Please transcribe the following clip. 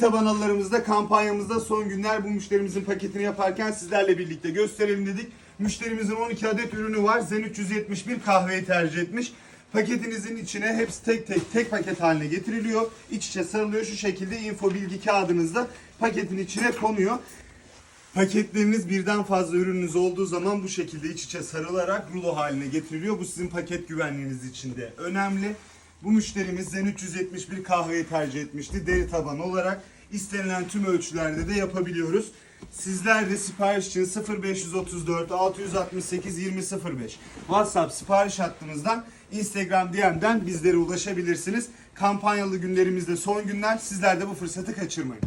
Tabanalarımızda kampanyamızda son günler bu müşterimizin paketini yaparken sizlerle birlikte gösterelim dedik. Müşterimizin 12 adet ürünü var. Zen 371 kahveyi tercih etmiş. Paketinizin içine hepsi tek tek tek paket haline getiriliyor. İç içe sarılıyor. Şu şekilde info bilgi kağıdınızda paketin içine konuyor. Paketleriniz birden fazla ürününüz olduğu zaman bu şekilde iç içe sarılarak rulo haline getiriliyor. Bu sizin paket güvenliğiniz için de önemli. Bu müşterimiz Zen 371 kahveyi tercih etmişti. Deri taban olarak istenilen tüm ölçülerde de yapabiliyoruz. Sizler de sipariş için 0534 668 2005 WhatsApp sipariş hattımızdan Instagram DM'den bizlere ulaşabilirsiniz. Kampanyalı günlerimizde son günler. Sizler de bu fırsatı kaçırmayın.